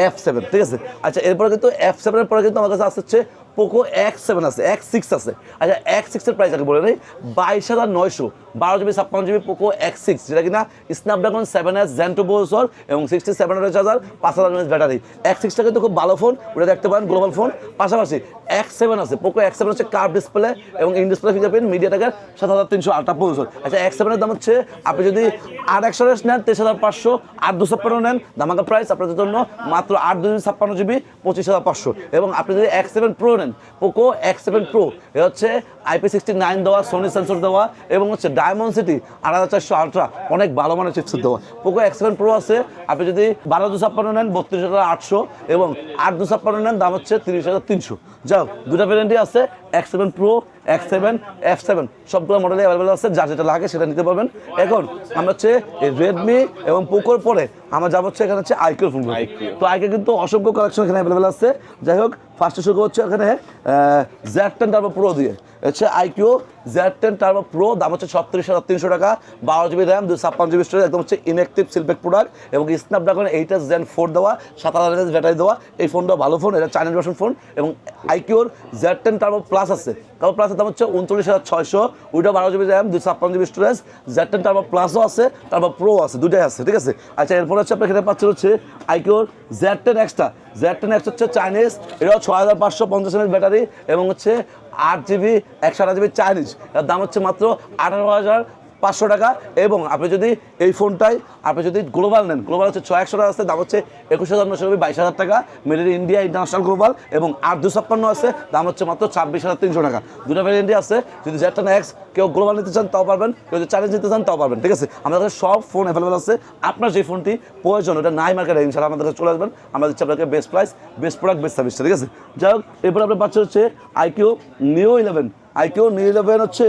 এফ সেভেন ঠিক আছে? আচ্ছা এরপরে কিন্তু এফ সেভেনের পরে কিন্তু আমার কাছে আসছে হচ্ছে পোকো এক্স সেভেন আছে এক্স সিক্স আছে। আচ্ছা এক্স সিক্সের প্রাইস আগে বলে নেই, বাইশ হাজার নয়শো, বারো জিবি, ছাপ্পান্ন জিবি পোকো এক্স সিক্স যেটা কিনা Snapdragon seven S Gen two বোসর এবং সিক্সটি সেভেন হান্ড্রেড হাজার পাঁচ হাজার এমএস ব্যাটারি এক্স সিক্সটা কিন্তু খুব ভালো ফোন ওটা দেখতে পারেন গ্লোবাল ফোন পাশাপাশি এক্স সেভেন আছে পোকো এক্স সেভেন হচ্ছে কার্ভ ডিসপ্লে এবং ইন ডিসপ্লে ফিঙ্গারপ্রিন্ট মিডিয়া টেকের সাত হাজার তিনশো আটটা পজিশন আচ্ছা এক্স সেভেনের দাম হচ্ছে, আপনি যদি আট একশো নেন, তেইশ হাজার পাঁচশো, আট দুশো ছাপ্পান্ন নেন, দামাকা প্রাইস আপনাদের জন্য মাত্র আট দুশো ছাপ্পান্ন জিবি, পঁচিশ হাজার পাঁচশো। এবং আপনি যদি এক্স সেভেন প্রো নেন পোকো এক্স সেভেন প্রো এ হচ্ছে আইপি সিক্সটি নাইন দেওয়া সোনি সেন্সর দেওয়া এবং হচ্ছে ডায়মন্ড সিটি আড়াই হাজার চারশো আলট্রা, অনেক ভালো মানের চিপসেট দেওয়া। পোকো এক্স সেভেন প্রো আছে, আপনি যদি বারো দু ছাপ্পান্ন নেন, বত্রিশ হাজার আটশো এবং আট দু ছাপ্পান্ন নেন, দাম হচ্ছে তিরিশ হাজার তিনশো। যাও দুটা ভ্যারেন্টি আছে X seven pro X seven F seven সবগুলো মডেলে অ্যাভেলেবেল আছে যা যেটা লাগে সেটা নিতে পারবেন। এখন আমরা হচ্ছে রেডমি এবং পোকোর পরে আমার যাব হচ্ছে এখানে হচ্ছে আইকিউ ফোন তো আইকিউ কিন্তু অসংখ্য কালেকশন এখানে অ্যাভেলেবেল আছে। যাই হোক ফার্স্টে শুরু হচ্ছে এখানে জ্যাক টেন তারপর প্রো দিয়ে। হচ্ছে iQOO Z ten turbo pro দাম হচ্ছে ছত্রিশ হাজার তিনশো টাকা, বারো জিবি র্যাম দুশো ছাপ্পান্ন জিবি স্টোরেজ একদম হচ্ছে ইনএক্টিভ সিলপেক প্রোডাক্ট এবং Snapdragon eight S Gen four দেওয়া, সাত হাজার ব্যাটারি দেওয়া, এই ফোনটা ভালো ফোন এটা চাইনিজ ভার্সন ফোন এবং আইকিউর জেড টেন টার্বো প্লাস আছে। টার্বো প্লাসের দাম হচ্ছে উনচল্লিশ হাজার ছয়শো, ওইটা বারো জিবি র্যাম দুশো ছাপ্পান্ন GB storage Z ten turbo প্লাসও আছে টার্বো প্রো আছে, দুটাই আছে, ঠিক আছে? আচ্ছা এরপর হচ্ছে আপনি এখানে পাচ্ছেন হচ্ছে আইকিউর Z ten extra Z ten X হচ্ছে চাইনিজ এটাও ছয় হাজার পাঁচশো পঞ্চাশ এমএস ব্যাটারি এবং হচ্ছে আট জিবি একশো আট জিবি চাইনিজ এর দাম হচ্ছে মাত্র আঠারো হাজার পাঁচশো টাকা এবং আপনি যদি এই ফোনটাই আপনি যদি গ্লোবাল নেন গ্লোবাল হচ্ছে ছয় একশো টাকা আছে, দাম হচ্ছে একুশ হাজার নশো নব্বই, বাইশ হাজার টাকা। মেড ইন্ডিয়া ইন্টারন্যাশনাল গ্লোবাল এবং আট দু ছাপ্পান্ন আছে, দাম হচ্ছে মাত্র ছাব্বিশ হাজার তিনশো টাকা। দুটো ভ্যারিয়েন্টই আছে, যদি জেটটা এক্স কেউ গ্লোবাল নিতে চান, তাও পারবেন। কেউ যদি চাইনিজ নিতে চান, তাও পারবেন। ঠিক আছে? আমাদের কাছে সব ফোন অ্যাভেলেবেল আছে। আপনার যে ফোনটি প্রয়োজন, ওটা নাই মার্কেটে ইনশাল্লাহ আমাদের কাছে চলে আসবেন। আমরা দিচ্ছি আপনাকে বেস্ট প্রাইস বেস্ট প্রোডাক্ট বেস্ট সার্ভিসটা ঠিক আছে? যাই হোক, এরপর আপনার পাচ্ছে হচ্ছে iQOO new eleven iQOO new eleven হচ্ছে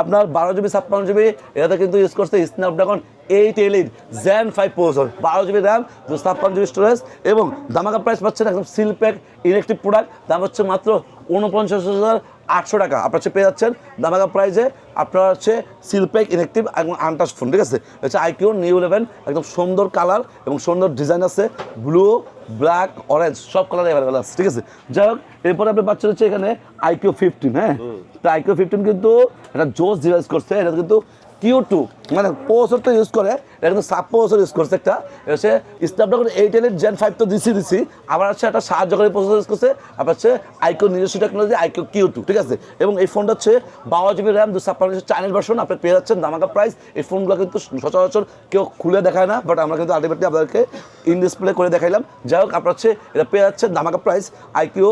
আপনার বারো জিবি, ছাপ্পান্ন জিবি, এটাতে কিন্তু ইউজ করছে Snapdragon eight elite Gen five processor বারো জিবি র্যাম ছাপ্পান্ন জিবি স্টোরেজ এবং দামাকা প্রাইস পাচ্ছেন একদম সিলপ্যাক ইলেকট্রিক প্রোডাক্ট দাম হচ্ছে মাত্র উনপঞ্চাশ হাজার আটশো টাকা। আপনার হচ্ছে পেয়ে যাচ্ছেন দামাকা প্রাইসে আপনার হচ্ছে সিলপ্যাক ইলেকট্রিক এবং আনটাচ ফোন ঠিক আছে? হচ্ছে আইকিউ নিউ ইলেভেন একদম সুন্দর কালার এবং সুন্দর ডিজাইন আছে ব্লু ব্ল্যাক অরেঞ্জ সব কালার অ্যাভেলেবেল আছে ঠিক আছে? যাই হোক এরপরে আপনি পাচ্ছেন হচ্ছে এখানে আইকিউ ফিফটিন হ্যাঁ? তো আইকিউ ফিফটিন কিন্তু একটা জোস ডিভাইস করছে এটা কিন্তু কিউ টু মানে প্রসেসর তো ইউজ করে, এটা কিন্তু সাব ইউজ করছে একটা। হচ্ছে স্ন্যাপড্রাগন এইট এলের জেন ফাইভ তো দিছি দিছি আবার হচ্ছে একটা সাহায্যকারী প্রসেসর ইউজ করছে, আবার হচ্ছে আইকিউ নিজস্ব টেকনোলজি আইকিউ কিউ টু ঠিক আছে? এবং এই ফোনটা হচ্ছে বারো জিবি র্যাম দু ছাপ্পান্ন চাইনিজ ভার্সন আপনি পেয়ে যাচ্ছেন দামাকা প্রাইস এই ফোনগুলো কিন্তু সচরাচর কেউ খুলে দেখায় না বাট আমরা কিন্তু আলটিমেটলি আপনাদেরকে ইন ডিসপ্লে করে দেখাইলাম। যাই হোক, আপনার হচ্ছে এটা পেয়ে যাচ্ছেন দামাকা প্রাইস আইকিউ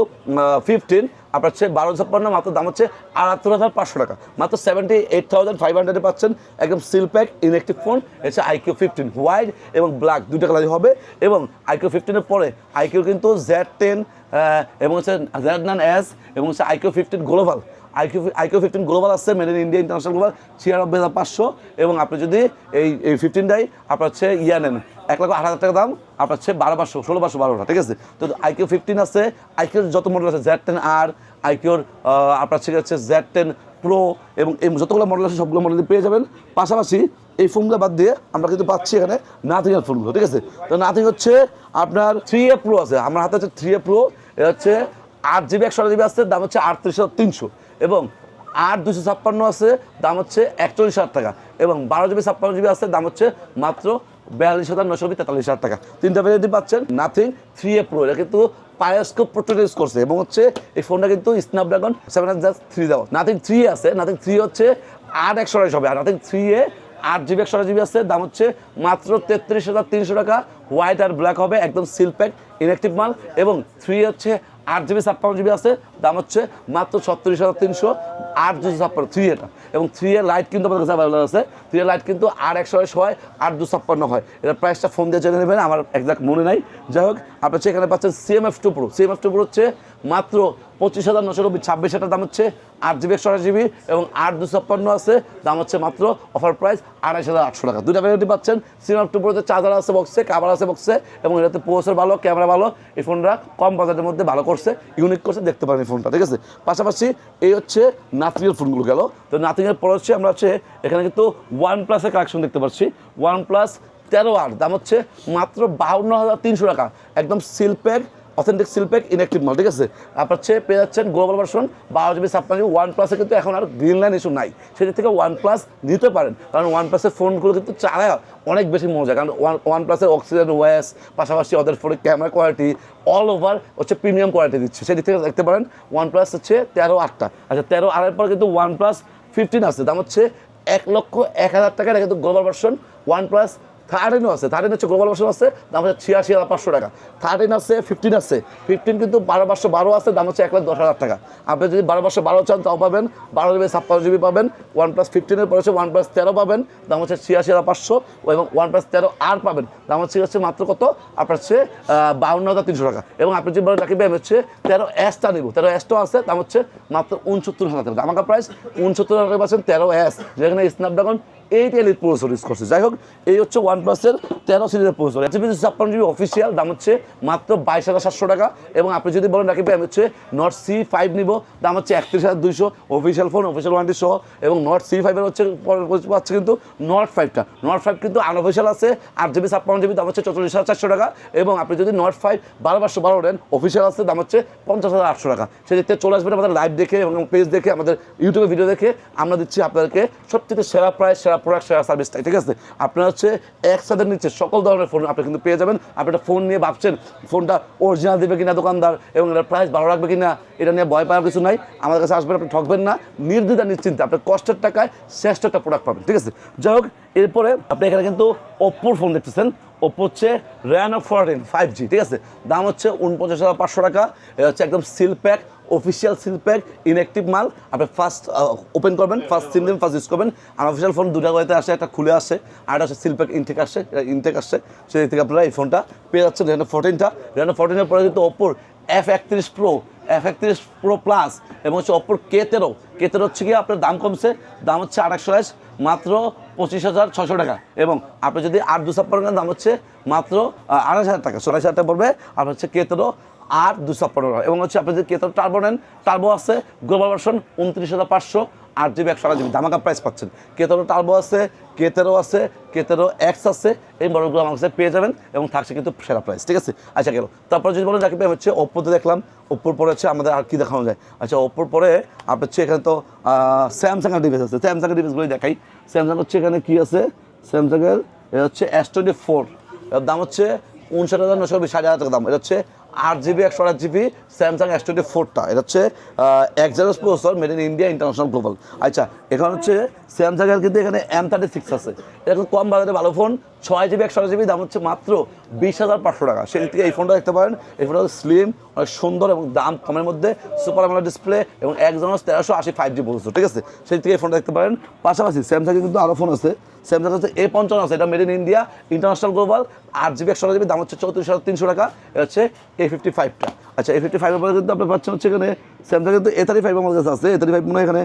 ফিফটিন আপনার হচ্ছে বারো ছাপ্পান্ন, মাত্র দাম হচ্ছে আটাত্তর হাজার পাঁচশো টাকা। মাত্র সেভেন্টি এইট থাউজেন্ড ফাইভ হান্ড্রেডে পাচ্ছেন একদম সিল প্যাক, ইলেকট্রিক ফোন হচ্ছে আইকিউ ফিফটিন হোয়াইট এবং ব্ল্যাক দুটো কালারই হবে এবং আইকিউ ফিফটিনের পরে আইকিউ কিন্তু জ্যাড টেন এবং হচ্ছে জ্যাড নান এস এবং হচ্ছে iQOO fifteen global iQOO iQOO fifteen global আসছে made in India international global ছিয়ানব্বই হাজার পাঁচশো। এবং আপনি যদি এই এই ফিফটিনটাই আপনার হচ্ছে ইয়া নেন, এক লাখ আট হাজার টাকা দাম, আপনার হচ্ছে বারো পাঁচশো, ষোলো পাঁচশো, বারোটা, ঠিক আছে? তো আইকিউ ফিফটিন আছে, আইকিউর যত মডেল আছে জ্যাড টেন আর আইকিউর আপনার হচ্ছে হচ্ছে জেড টেন প্রো এবং এই যতগুলো মডেল আছে, সবগুলো মডেল পেয়ে যাবেন। পাশাপাশি এই ফোনগুলো বাদ দিয়ে আমরা কিন্তু পাচ্ছি এখানে নাথিং এর ফোনগুলো ঠিক আছে? তো নাথিং হচ্ছে আপনার থ্রি এ প্রো আছে। আমার হাতে হচ্ছে থ্রি এ প্রো এটা হচ্ছে আট জিবি একশো জিবি আছে, দাম হচ্ছে আটত্রিশ হাজার তিনশো। এবং আট দুশো ছাপ্পান্ন আছে, দাম হচ্ছে একচল্লিশ হাজার টাকা। এবং বারো জিবি, ছাপ্পান্ন জিবি আছে, দাম হচ্ছে মাত্র বিয়াল্লিশ হাজার নশো তেতাল্লিশ হাজার টাকা। তিনটা ভ্যারিয়েন্টি পাচ্ছেন নাথিং থ্রি এ প্রো এটা কিন্তু পায়াস্কোপ প্রোটোটাইজ করছে এবং হচ্ছে এই ফোনটা কিন্তু স্ন্যাপড্রাগন সেভেন জাস্ট থ্রি দেওয়া। নাথিং থ্রি আছে নাথিং থ্রি হচ্ছে আট একশো আড়াইশ হবে, আর নাথিং থ্রি এ আট জিবি, একশো জিবি আছে, দাম হচ্ছে মাত্র তেত্রিশ হাজার তিনশো টাকা। হোয়াইট আর ব্ল্যাক হবে, একদম সিল প্যাক ইনঅ্যাক্টিভ মাল। এবং থ্রি হচ্ছে আট জিবি, ছাপ্পান্ন জিবি আছে দাম হচ্ছে মাত্র ছত্রিশ হাজার তিনশো আট দুশো ছাপ্পান্ন থ্রি এটা এবং থ্রি এর লাইট কিন্তু আমাদের কাছে অ্যাভেলেবল আছে। থ্রি এর লাইট কিন্তু আর একশো আড়াইশ হয়, আট দুশো ছাপ্পান্ন হয়। এটা প্রাইসটা ফোন দিয়ে জেনে নেবেন, আমার একজাক্ট মনে নাই। যাই হোক, আপনার এখানে পাচ্ছেন CMF two pro CMF two pro হচ্ছে মাত্র পঁচিশ হাজার নশো নব্বই ছাব্বিশ হাজার দাম হচ্ছে আট জিবি, একশো জিবি এবং আট দুশো ছাপ্পান্ন আছে। দাম হচ্ছে মাত্র অফার প্রাইস আড়াইশ হাজার আটশো টাকা। দুটা ভ্যারাইটি পাচ্ছেন। সিএমএফ টু প্রোতে চার্জার আছে বক্সে কাভার আছে বক্সে এবং এটাতে প্রসেসর ভালো ক্যামেরা ভালো। এই ফোনটা কম বাজেটের মধ্যে ভালো করছে ইউনিক করছে, দেখতে পারেন এই ফোনটা, ঠিক আছে? পাশাপাশি এই হচ্ছে নাথিংয়ের ফোনগুলো গেল। তো নাথিংয়ের পর হচ্ছে আমরা হচ্ছে এখানে কিন্তু ওয়ান প্লাসের কালেকশন দেখতে পাচ্ছি। ওয়ান প্লাস তেরো আর দাম হচ্ছে মাত্র বাউন্ন হাজার তিনশো টাকা। একদম সিলপ্যাক অথেন্টিক সিলপ্যাক ইনঅ্যাক্টিভ মাল ঠিক আছে? আপনার হচ্ছে পেয়ে যাচ্ছেন গ্লোবাল ভার্সন বারো জিবি ছাপ্পান্ন জিবি ওয়ান প্লাসে কিন্তু এখন আর গ্রিন লাইন ইস্যু নাই। সেদিক থেকে ওয়ান প্লাস নিতে পারেন, কারণ ওয়ান প্লাসের ফোনগুলো কিন্তু চালায় অনেক বেশি মজা, কারণ ওয়ান ওয়ান প্লাসের অক্সিজেন ওয়েস পাশাপাশি ওদের ফোনের ক্যামেরা কোয়ালিটি অল ওভার হচ্ছে প্রিমিয়াম কোয়ালিটি দিচ্ছে। সেদিক থেকে দেখতে পারেন ওয়ান প্লাস হচ্ছে তেরো আটটা। আচ্ছা তেরো আটের পর কিন্তু ওয়ান প্লাস ফিফটিন আসছে দাম হচ্ছে এক লক্ষ এক হাজার টাকা, এটা কিন্তু গ্লোবাল ভার্সন ওয়ান প্লাস থার্টিনও আছে থার্টিন হচ্ছে গ্লোবাল ভার্সন আছে, দাম হচ্ছে ছিয়াশি হাজার পাঁচশো টাকা। থার্টিন আছে ফিফটিন আছে। ফিফটিন কিন্তু বারো পাঁচশো বারো আছে, দাম হচ্ছে এক লাখ দশ হাজার টাকা। আপনি যদি বারো পাঁচশো বারো চান, তাও পাবেন। বারো জিবি ছাপ্পান্ন জিবি পাবেন। ওয়ান প্লাস ফিফটিনের পরে হচ্ছে ওয়ান প্লাস তেরো পাবেন। দাম হচ্ছে ছিয়াশি হাজার পাঁচশো। এবং ওয়ান প্লাস তেরো আর পাবেন। দাম হচ্ছে হচ্ছে মাত্র কত? আপনার হচ্ছে বাউন্ন হাজার তিনশো টাকা। এবং আপনি যদি বলেন রাখি আমি হচ্ছে তেরো এসটা নিব। তেরো এসটাও আছে, দাম হচ্ছে মাত্র উনসত্তর হাজার টাকা। আমাকে প্রাইস উনসত্তর হাজার টাকা পাচ্ছেন তেরো এস যেখানে Snapdragon eight elite processor use করছে। যাই হোক, এই হচ্ছে ওয়ান প্লাসের তেরো সিরিজের প্রসেসর এক জিবি ছাপ্পান্ন জিবি অফিসিয়াল দাম হচ্ছে মাত্র বাইশ হাজার সাতশো টাকা এবং আপনি যদি বলেন রাখি আমি হচ্ছে নট সি ফাইভ নিব, দাম হচ্ছে একত্রিশ হাজার দুইশো অফিসিয়াল ফোন অফিসিয়াল ওয়ারেন্টি সহ এবং নট সি ফাইভের হচ্ছে পাচ্ছে কিন্তু নট ফাইভটা নট ফাইভ কিন্তু আনঅফিসিয়াল আছে, আট জিবি ছাপ্পান্ন জিবি দাম হচ্ছে চল্লিশ হাজার চারশো টাকা এবং আপনি যদি নট ফাইভ বারো পাঁচশো বারো নেন অফিসিয়াল আছে, দাম হচ্ছে পঞ্চাশ হাজার আটশো টাকা। থেকে চলে আসবেন আমাদের লাইভ দেখে এবং পেজ দেখে, আমাদের ইউটিউবে ভিডিও দেখে। আমরা দিচ্ছি আপনাদেরকে সবথেকে সেরা প্রাইস সেরা প্রোডাক্ট সেরা সার্ভিসটাই ঠিক আছে? আপনার হচ্ছে একসাথে নিচ্ছে সকল ধরনের ফোন আপনি কিন্তু পেয়ে যাবেন। আপনি একটা ফোন নিয়ে ভাবছেন ফোনটা অরিজিনাল দেবে কিনা দোকানদার এবং এটার প্রাইস ভালো রাখবে কিনা, এটা নিয়ে ভয় পাওয়ার কিছু নাই। আমাদের কাছে আসবেন, আপনি ঠকবেন না। নির্দ্বিধা নিশ্চিন্তে আপনার কষ্টের টাকায় শ্রেষ্ঠ একটা প্রোডাক্ট পাবেন, ঠিক আছে? যাই হোক, এরপরে আপনি এখানে কিন্তু অপ্পোর ফোন দেখতেছেন। ওপ্পো হচ্ছে র্যানো ফোরটিন ফাইভ জি ঠিক আছে? দাম হচ্ছে উনপঞ্চাশ হাজার পাঁচশো টাকা। এটা হচ্ছে একদম seal pack official seal pack inactive মাল। আপনি ফার্স্ট ওপেন করবেন ফার্স্ট সিম দিন ফার্স্ট ইউজ করবেন। আনঅফিসিয়াল ফোন দুটা কয়েতে আসে, একটা খুলে আসে, আর একটা সিল প্যাক ইনটেক আসে ইনটেক আসছে সেই থেকে আপনারা এই ফোনটা পেয়ে যাচ্ছেন রেনো ফোরটিনটা রেনো ফোরটিনের পরে কিন্তু ওপ্পোর এফ একত্রিশ প্রো এফ একত্রিশ প্রো প্লাস এবং হচ্ছে অপর কে তেরো কে তেরো হচ্ছে কি আপনার দাম কমছে। দাম হচ্ছে আড়াইশো মাত্র পঁচিশ হাজার ছশো টাকা। এবং আপনি যদি আট দু ছাপ্পান্ন দাম হচ্ছে মাত্র আড়াইশ হাজার টাকা। চল্লিশ হাজার টাকা পড়বে আপনার হচ্ছে কে আর দু ছাপ্পান্ন এবং হচ্ছে আপনি যদি কে তেরো টার্বো নেন টার্বো আছে গ্লোবাল ভার্সন উনত্রিশ হাজার পাঁচশো আট জিবি একশো আট জিবি, ধামাকা প্রাইস পাচ্ছেন। কেতেরো টার্বো আছে, কেতেরো আছে, কেতেরো এক্স আছে, এই মডেলগুলো আমার কাছে পেয়ে যাবেন এবং থাকছে কিন্তু সেরা প্রাইস ঠিক আছে? আচ্ছা গেল। তারপর যদি বলেন রাখি হচ্ছে ওপ্পোতে দেখলাম ওপ্পোর পরে হচ্ছে আমাদের আর কি দেখানো যায়? আচ্ছা ওপ্পোর পরে আপনার হচ্ছে এখানে তো স্যামসাংয়ের ডিভাইস আছে। স্যামসাংয়ের ডিভাইসগুলোই দেখাই। স্যামসাং হচ্ছে এখানে কি আছে? স্যামসাংয়ের এটা হচ্ছে এস টোয়েন্টি ফোর এর দাম হচ্ছে উনষাট হাজার নশো বিশ হাজার টাকা দাম। এটা হচ্ছে আট জিবি, একশো আট জিবি স্যামসাং এস টোয়েন্টি ফোরটা এটা হচ্ছে এক্সারস processor made in India international global আচ্ছা এখানে হচ্ছে স্যামসাংয়ের কিন্তু এখানে এম থার্টি সিক্স আছে। এটা কম বাজারে ভালো ফোন ছয় জিবি একশো জিবি দাম হচ্ছে মাত্র বিশ হাজার পাঁচশো টাকা। সেই থেকে এই ফোনটা দেখতে পারেন, এই ফোনটা স্লিম অনেক সুন্দর এবং দাম কমের মধ্যে সুপার আমলা ডিসপ্লে এবং এক একজনের তেরোশো আশি ফাইভ জি বলছো ঠিক আছে? সেই থেকে এই ফোনটা দেখতে পারেন। পাশাপাশি স্যামসাংয়ে কিন্তু আরও ফোন আছে। স্যামসাং হচ্ছে এ পঞ্চান্ন আছে, এটা made in India international global আট জিবি একশো জিবি দাম হচ্ছে চৌত্রিশ হাজার তিনশো টাকা, এটা হচ্ছে এ ফিফটি ফাইভটা আচ্ছা এ ফিফটি ফাইভের পরে কিন্তু আপনি পাচ্ছেন হচ্ছে এখানে স্যামসাং কিন্তু এ থার্টি ফাইভ আমাদের কাছে আছে এ থার্টি ফাইভ মনে হয় এখানে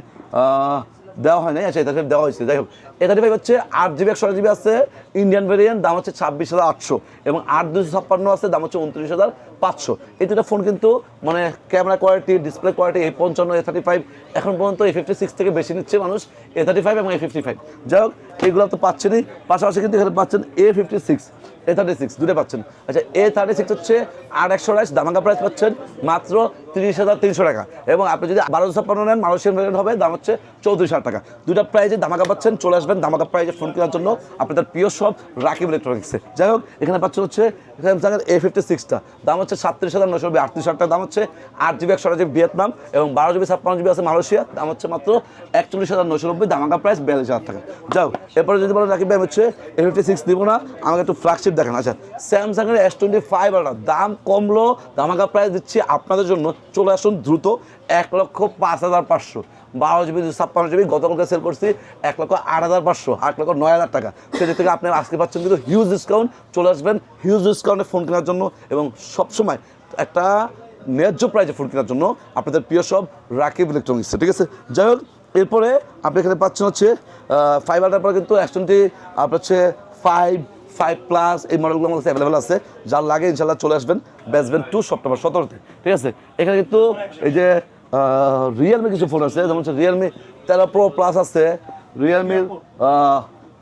দেওয়া হয় নাই আচ্ছা এটা দেওয়া হয়েছে। যাই হোক এ থার্টি ফাইভ হচ্ছে আট জিবি একশো জিবি আছে। ইন্ডিয়ান ভেরিয়েন্ট দাম হচ্ছে ছাব্বিশ হাজার আটশো। এবং আট দুশো ছাপ্পান্ন আছে, দাম হচ্ছে উনত্রিশ হাজার পাঁচশো। এই দুটো ফোন কিন্তু মানে ক্যামেরা কোয়ালিটি ডিসপ্লে কোয়ালিটি এই পঞ্চান্ন এ থার্টি ফাইভ এখন পর্যন্ত এ ফিফটি সিক্স থেকে বেশি নিচ্ছে মানুষ এ থার্টি ফাইভ এবং এ ফিফটি ফাইভ যাই হোক, এগুলো তো পাচ্ছেনই। পাশাপাশি কিন্তু এখানে পাচ্ছেন A fifty six A thirty six দুটো পাচ্ছেন। আচ্ছা এ থার্টি সিক্স হচ্ছে আট একশো রাইস দামাকা প্রাইস পাচ্ছেন মাত্র তিরিশ হাজার তিনশো টাকা। এবং আপনি যদি বারোশো ছাপ্পান্ন নেন, মালয়েশিয়ান ভ্যারিয়েন্ট হবে, দাম হচ্ছে চৌত্রিশ হাজার টাকা। দুটা প্রাইজে দামাকা পাচ্ছেন, চলে আসবেন দামাকা প্রাইজে ফোন কেনার জন্য আপনাদের প্রিয় সব রাকিব ইলেকট্রনিক্সে যাই হোক, এখানে পাচ্ছেন হচ্ছে স্যামসাংয়ের এ ফিফটি সিক্সটা দাম হচ্ছে সাতত্রিশ হাজার নশো আটত্রিশ হাজার দাম হচ্ছে আট জিবি, একশো জিবি ভিয়েতনাম এবং বারো জিবি, ছাপ্পান্ন জিবি আছে মালয়েশিয়া, দাম হচ্ছে মাত্র একচল্লিশ হাজার নশো নব্বই, দামাকা প্রাইস বিয়াল্লিশ হাজার টাকা। যাও, এরপরে যদি বলেন রাকিব ভাই হচ্ছে এ ফিফটি সিক্স দিব না, আমাকে একটু ফ্ল্যাগশিপ দেখেন। আচ্ছা স্যামসাংয়ের এস টোয়েন্টি ফাইভ দাম কমলো, দামাকা প্রাইস দিচ্ছি আপনাদের জন্য। চলে আসুন দ্রুত এক লক্ষ পাঁচ হাজার পাঁচশো। বারো জিবি, ছাপ্পান্ন জিবি, গতকালকে সেল করছি এক লক্ষ আট হাজার পাঁচশো, আট লক্ষ নয় হাজার টাকা। সেদিক থেকে আপনি আজকে পাচ্ছেন কিন্তু হিউজ ডিসকাউন্ট চলে আসবেন হিউজ ডিসকাউন্টে ফোন কেনার জন্য এবং সবসময় একটা ন্যায্য প্রাইজে ফোন কেনার জন্য আপনাদের প্রিয় সব রাকিব ইলেকট্রনিক্সে ঠিক আছে? যাই হোক, এরপরে আপনি এখানে পাচ্ছেন হচ্ছে ফাইভ হান্ড্রেড পরে কিন্তু একশো আপনার হচ্ছে ফাইভ ফাইভ প্লাস এই মডেলগুলো আমাদের কাছে অ্যাভেলেবেল আছে। যার লাগে ইনশাল্লাহ চলে আসবেন বেসবেন টু সেপ্টেম্বর সতেরোতে, ঠিক আছে? এখানে কিন্তু এই যে রিয়েলমি কিছু ফোন আছে, যেমন হচ্ছে রিয়েলমি তেরো প্রো প্লাস আছে রিয়েলমির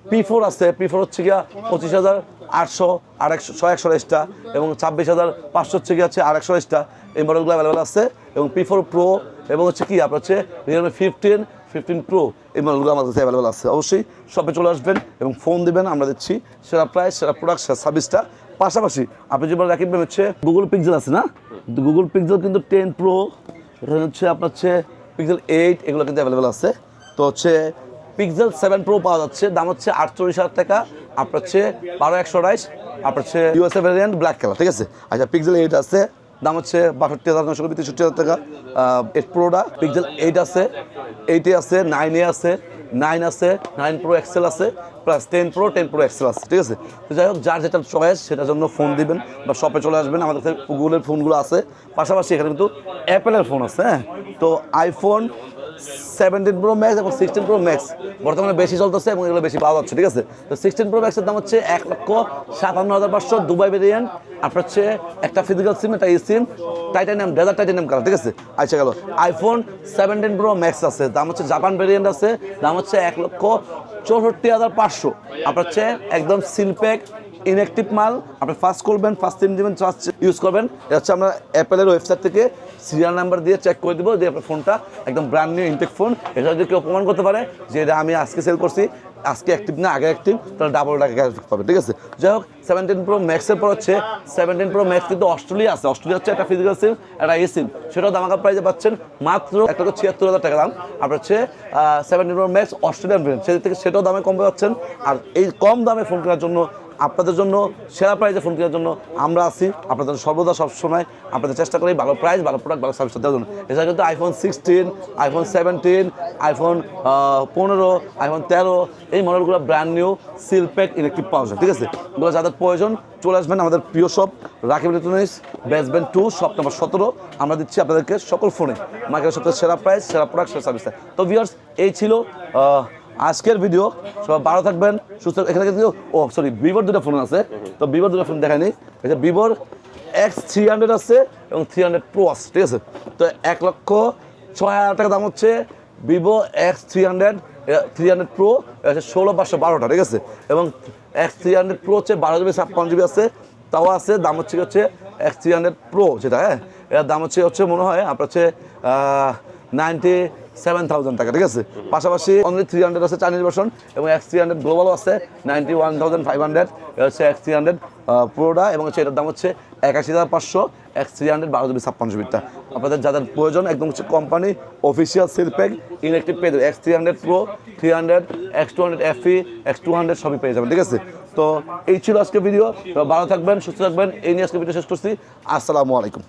পি ফোর আছে পি ফোর হচ্ছে গিয়া পঁচিশ হাজার আটশো, আর একশো, ছয় একশো রেসটা এবং ছাব্বিশ হাজার পাঁচশো হচ্ছে গিয়ে আছে আর একশো রেসটা এই মডেলগুলো অ্যাভেলেবেল আছে, এবং পি ফোর প্রো এবং হচ্ছে কি, আপনার হচ্ছে রিয়েলমি ফিফটিন ফিফটিন প্রো এই মডেলগুলো আমাদের কাছে অ্যাভেলেবেল আছে। অবশ্যই শপে চলে আসবেন এবং ফোন দিবেন, আমরা দিচ্ছি সেরা প্রাইস সেরা প্রোডাক্ট সেরা সার্ভিসটা পাশাপাশি, আপনি যেমন রাখবেন হচ্ছে গুগল পিক্সেল আছে না? গুগল পিক্সেল কিন্তু টেন প্রো এখানে হচ্ছে আপনার হচ্ছে পিক্সেল এইট এগুলো কিন্তু অ্যাভেলেবেল আছে। তো হচ্ছে পিক্সেল সেভেন প্রো পাওয়া যাচ্ছে, দাম হচ্ছে আটচল্লিশ হাজার টাকা। আপনার হচ্ছে বারো একশো রাইস আপনার হচ্ছে ইউএসএ ভ্যারিয়েন্ট ব্ল্যাক কালার ঠিক আছে? আচ্ছা পিক্সেল এইট আছে। দাম হচ্ছে বাষট্টি হাজার নশো তেষট্টি হাজার টাকা এইট প্রোটা পিক্সেল এইট আছে এইটে আছে নাইন এ আছে নাইন আছে নাইন প্রো এক্সেল আছে plus ten pro ten pro XL আছে, ঠিক আছে? তো যাই হোক, যার যেটা চয়েস সেটার জন্য ফোন দিবেন বা শপে চলে আসবেন। আমাদের কাছে গুগলের ফোনগুলো আছে। পাশাপাশি এখানে কিন্তু অ্যাপেলের ফোন আছে হ্যাঁ? তো আইফোন সেভেন্টিন প্রো ম্যাক্স এবং সিক্সটিন প্রো ম্যাক্স বর্তমানে বেশি চলতেছে এবং এগুলো বেশি পাওয়া যাচ্ছে, ঠিক আছে? তো সিক্সটিন প্রো ম্যাক্সের দাম হচ্ছে এক লক্ষ সাতান্ন হাজার পাঁচশো দুবাই ভেরিয়েন্ট আপনার হচ্ছে একটা ফিজিক্যাল সিম একটা eSIM titanium desert titanium colour ঠিক আছে? আচ্ছা গেল। আইফোন সেভেন্টিন প্রো ম্যাক্স আছে, দাম হচ্ছে জাপান ভেরিয়েন্ট আছে, দাম হচ্ছে এক লক্ষ চৌষট্টি হাজার পাঁচশো। আপনার হচ্ছে একদম সিলপ্যাক ইনঅ্যাক্টিভ মাল, আপনি ফার্স্ট করবেন ফার্স্ট তিন দেবেন চার্জ ইউজ করবেন। এটা হচ্ছে আমরা অ্যাপেলের ওয়েবসাইট থেকে সিরিয়াল নাম্বার দিয়ে চেক করে দেবো যে আপনার ফোনটা একদম ব্র্যান্ড নিউ ইনটেক ফোন এটা যদি কেউ প্রমাণ করতে পারে, যে এটা আমি আজকে সেল করছি আজকে অ্যাক্টিভ না, আগে অ্যাক্টিভ তাহলে ডাবল টাকা ক্যাশ পাবে ঠিক আছে? যাই হোক সেভেন্টিন প্রো ম্যাক্সের পর হচ্ছে সেভেন্টিন প্রো ম্যাক্স কিন্তু অস্ট্রেলিয়া আছে। অস্ট্রেলিয়া হচ্ছে একটা ফিজিক্যাল সিম একটা এ সিম সেটাও দামাকা প্রাইজে পাচ্ছেন মাত্র এক লক্ষ ছিয়াত্তর হাজার টাকা দাম। আপনার হচ্ছে seventeen pro max Australian brand সেদিক থেকে সেটাও দামে কম পাচ্ছেন আর এই কম দামে ফোন কেনার জন্য, আপনাদের জন্য, সেরা প্রাইজে ফোন কেনার জন্য আমরা আছি। আপনাদের সর্বদা সবসময় আপনাদের চেষ্টা করি ভালো প্রাইস ভালো প্রোডাক্ট ভালো সার্ভিস দেওয়ার জন্য। এছাড়া কিন্তু iPhone sixteen iPhone seventeen iPhone পনেরো আইফোন তেরো এই মডেলগুলো ব্র্যান্ড নিউ সিলপ্যাক ইলেকট্রিক যায় ঠিক আছে? এগুলো যাদের প্রয়োজন, চলে আসবেন আমাদের প্রিয় shop Rakib electronics basement two shop number সতেরো। আমরা দিচ্ছি আপনাদেরকে সকল ফোনে মার্কেটের সবথেকে সেরা প্রাইস সেরা প্রোডাক্ট সেরা সার্ভিস তো ভিউয়ার্স এই ছিল আজকের ভিডিও সবাই ভালো থাকবেন, সুস্থ এখানে কিন্তু, ও সরি ভিভোর দুটো ফোন আছে। তো ভিভোর দুটো ফোন দেখায়নি। যে ভিভোর এক্স থ্রি হান্ড্রেড আছে এবং থ্রি হান্ড্রেড প্রো আছে, ঠিক আছে? তো এক লক্ষ ছয় হাজার টাকা দাম হচ্ছে Vivo X three hundred three hundred pro ষোলো পাঁচশো বারোটা, ঠিক আছে? এবং এক্স থ্রি হান্ড্রেড প্রো হচ্ছে বারো জিবি ছাপ্পান্ন জিবি আছে। তাও আছে, দাম হচ্ছে হচ্ছে এক্স থ্রি হান্ড্রেড প্রো যেটা হ্যাঁ? এর দাম হচ্ছে হচ্ছে, মনে হয় আপনার হচ্ছে নাইনটি সেভেন থাউজেন্ড টাকা, ঠিক আছে? পাশাপাশি অনলি থ্রি হান্ড্রেড আছে চাইনিজ ভার্সন এবং এক্স থ্রি হান্ড্রেড গ্লোবালও আছে ninety one thousand five hundred হচ্ছে এক্স থ্রি হান্ড্রেড প্রোটা এবং হচ্ছে এটার দাম হচ্ছে একাশি হাজার পাঁচশো, এক থ্রি হান্ড্রেড বারো জিবি ছাপ্পান্ন জিবিটা আপনাদের যাদের প্রয়োজন, একদম হচ্ছে company official seal pack electric পেয়ে যাবে X three hundred pro three hundred X two hundred এফি X two hundred সবই পেয়ে যাবেন, ঠিক আছে? তো এই ছিল আজকে ভিডিও ভালো থাকবেন, সুস্থ থাকবেন, এই নিয়ে আজকে ভিডিও শেষ করছি। আসসালামু আলাইকুম।